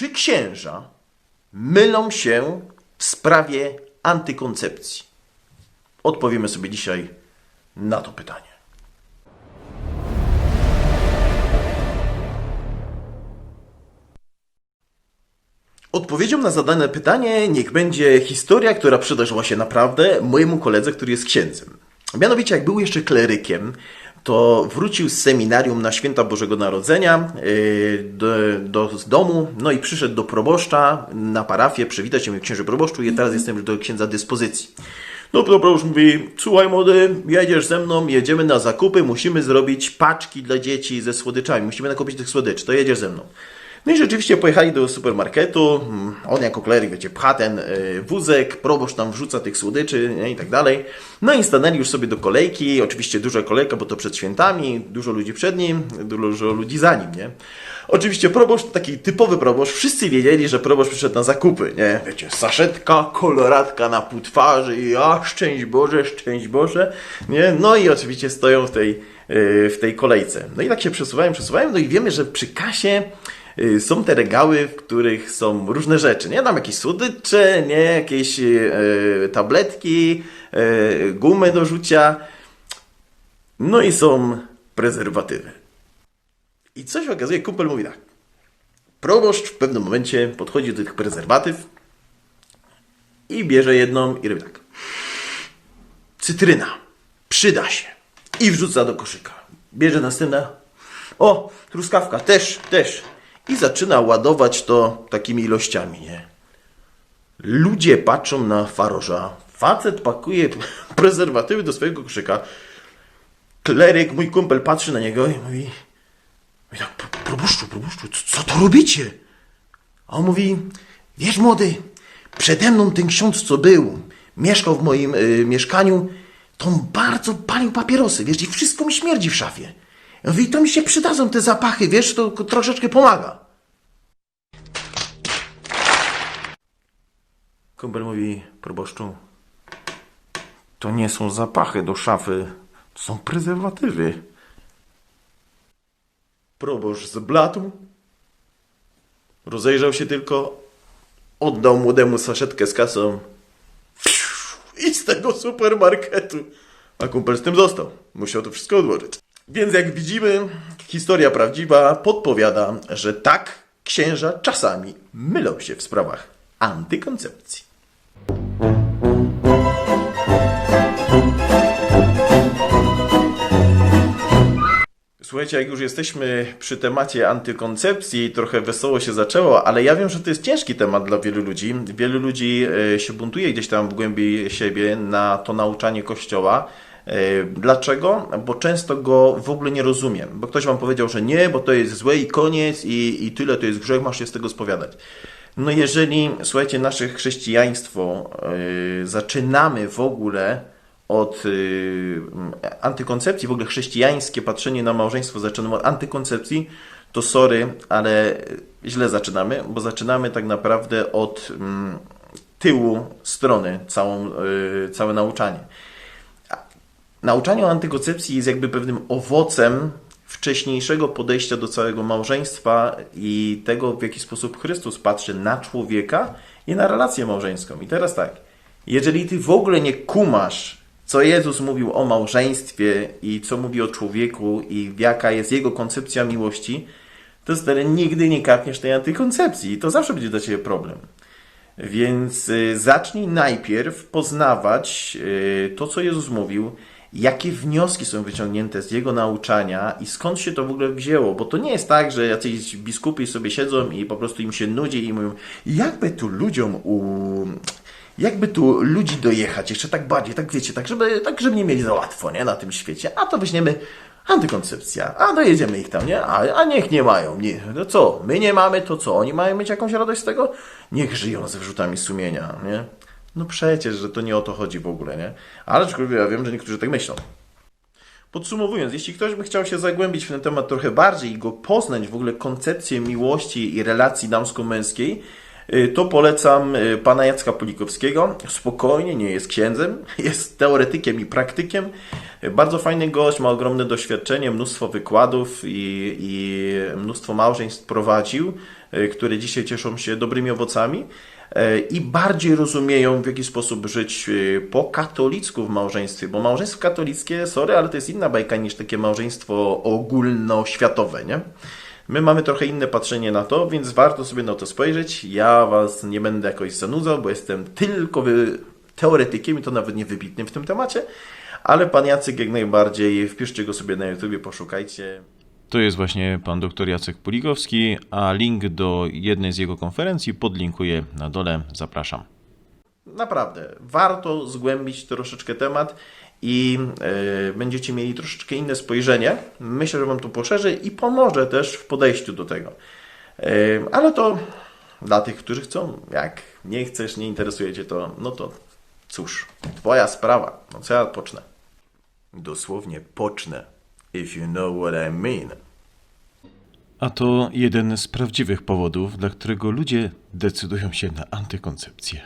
czy księża mylą się w sprawie antykoncepcji? Odpowiemy sobie dzisiaj na to pytanie. Odpowiedzią na zadane pytanie niech będzie historia, która przydarzyła się naprawdę mojemu koledze, który jest księdzem. Mianowicie, jak był jeszcze klerykiem, to wrócił z seminarium na święta Bożego Narodzenia yy, do, do z domu, no i przyszedł do proboszcza na parafię, przywitać się, mówi księży proboszczu i teraz jestem już do księdza dyspozycji. No proboszcz mówi, słuchaj młody, jedziesz ze mną, jedziemy na zakupy, musimy zrobić paczki dla dzieci ze słodyczami, musimy nakupić tych słodyczy, to jedziesz ze mną. No i rzeczywiście pojechali do supermarketu. mm, On jako kleryk, wiecie, pcha ten y, wózek, proboszcz tam wrzuca tych słodyczy nie, i tak dalej. No i stanęli już sobie do kolejki. Oczywiście duża kolejka, bo to przed świętami, dużo ludzi przed nim, dużo ludzi za nim, nie? Oczywiście proboszcz, taki typowy proboszcz, wszyscy wiedzieli, że proboszcz przyszedł na zakupy, nie? Wiecie, saszetka, koloratka na pół twarzy i a, szczęść Boże, szczęść Boże, nie? No i oczywiście stoją w tej, y, w tej kolejce. No i tak się przesuwają, przesuwają, no i wiemy, że przy kasie są te regały, w których są różne rzeczy, nie? Tam jakieś słodycze, nie? Jakieś y, tabletki, y, gumy do rzucia, no i są prezerwatywy. I coś się okazuje, kumpel mówi tak. Proboszcz w pewnym momencie podchodzi do tych prezerwatyw i bierze jedną i robi tak. Cytryna. Przyda się. I wrzuca do koszyka. Bierze następna. O, truskawka. Też, też. I zaczyna ładować to takimi ilościami, nie? Ludzie patrzą na faroża. Facet pakuje prezerwatywy do swojego koszyka. Kleryk, mój kumpel, patrzy na niego i mówi... I tak, "Pro- proboszczu, proboszczu, co, to robicie? A on mówi, wiesz młody, przede mną ten ksiądz, co był, mieszkał w moim y, mieszkaniu, to on bardzo palił papierosy, wiesz, i wszystko mi śmierdzi w szafie. Ja mówię, to mi się przydadzą te zapachy, wiesz, to troszeczkę pomaga. Kumpel mówi, proboszczu, to nie są zapachy do szafy, to są prezerwatywy. Proboszcz zbladł, rozejrzał się tylko, oddał młodemu saszetkę z kasą i z tego supermarketu. A kumpel z tym został. Musiał to wszystko odłożyć. Więc jak widzimy, historia prawdziwa podpowiada, że tak, księża czasami mylą się w sprawach antykoncepcji. Słuchajcie, jak już jesteśmy przy temacie antykoncepcji, trochę wesoło się zaczęło, ale ja wiem, że to jest ciężki temat dla wielu ludzi. Wielu ludzi e, się buntuje gdzieś tam w głębi siebie na to nauczanie Kościoła. E, Dlaczego? Bo często go w ogóle nie rozumiem. Bo ktoś wam powiedział, że nie, bo to jest złe i koniec i, i tyle to jest grzech, masz się z tego spowiadać. No jeżeli, słuchajcie, nasze chrześcijaństwo e, zaczynamy w ogóle od y, antykoncepcji, w ogóle chrześcijańskie patrzenie na małżeństwo zaczynamy od antykoncepcji, to sorry, ale źle zaczynamy, bo zaczynamy tak naprawdę od mm, tyłu strony całą, y, całe nauczanie. Nauczanie o antykoncepcji jest jakby pewnym owocem wcześniejszego podejścia do całego małżeństwa i tego, w jaki sposób Chrystus patrzy na człowieka i na relację małżeńską. I teraz tak, jeżeli ty w ogóle nie kumasz, co Jezus mówił o małżeństwie i co mówi o człowieku i jaka jest jego koncepcja miłości, to stary nigdy nie kapniesz tej antykoncepcji i to zawsze będzie dla ciebie problem. Więc y, zacznij najpierw poznawać y, to, co Jezus mówił, jakie wnioski są wyciągnięte z Jego nauczania i skąd się to w ogóle wzięło. Bo to nie jest tak, że jacyś biskupi sobie siedzą i po prostu im się nudzi i mówią, jakby tu ludziom u... Jakby tu ludzi dojechać jeszcze tak bardziej, tak wiecie, tak żeby, tak żeby nie mieli za łatwo, nie, na tym świecie. A to weźmiemy antykoncepcja, a dojedziemy ich tam, nie? A, a niech nie mają, nie, no co, my nie mamy, to co, oni mają mieć jakąś radość z tego? Niech żyją ze wrzutami sumienia, nie? No przecież, że to nie o to chodzi w ogóle, nie? Ale aczkolwiek ja wiem, że niektórzy tak myślą. Podsumowując, jeśli ktoś by chciał się zagłębić w ten temat trochę bardziej i go poznać, w ogóle koncepcję miłości i relacji damsko-męskiej, y, to polecam y, pana Jacka Pulikowskiego. Spokojnie, nie jest księdzem, jest teoretykiem i praktykiem. Bardzo fajny gość, ma ogromne doświadczenie, mnóstwo wykładów i, i mnóstwo małżeństw prowadził, y, które dzisiaj cieszą się dobrymi owocami i bardziej rozumieją, w jaki sposób żyć y, po katolicku w małżeństwie, bo małżeństwo katolickie, sorry, ale to jest inna bajka niż takie małżeństwo ogólnoświatowe, nie? My mamy trochę inne patrzenie na to, więc warto sobie na to spojrzeć. Ja Was nie będę jakoś zanudzał, bo jestem tylko teoretykiem i to nawet nie wybitnym w tym temacie, ale Pan Jacek jak najbardziej, wpiszcie go sobie na YouTubie, poszukajcie. To jest właśnie pan dr Jacek Puligowski, a link do jednej z jego konferencji podlinkuję na dole. Zapraszam. Naprawdę, warto zgłębić troszeczkę temat i e, będziecie mieli troszeczkę inne spojrzenie. Myślę, że Wam to poszerzy i pomoże też w podejściu do tego. E, ale to dla tych, którzy chcą. Jak nie chcesz, nie interesuje Cię to, no to cóż, Twoja sprawa. No co ja pocznę? Dosłownie pocznę. If you know what I mean. A to jeden z prawdziwych powodów, dla którego ludzie decydują się na antykoncepcję.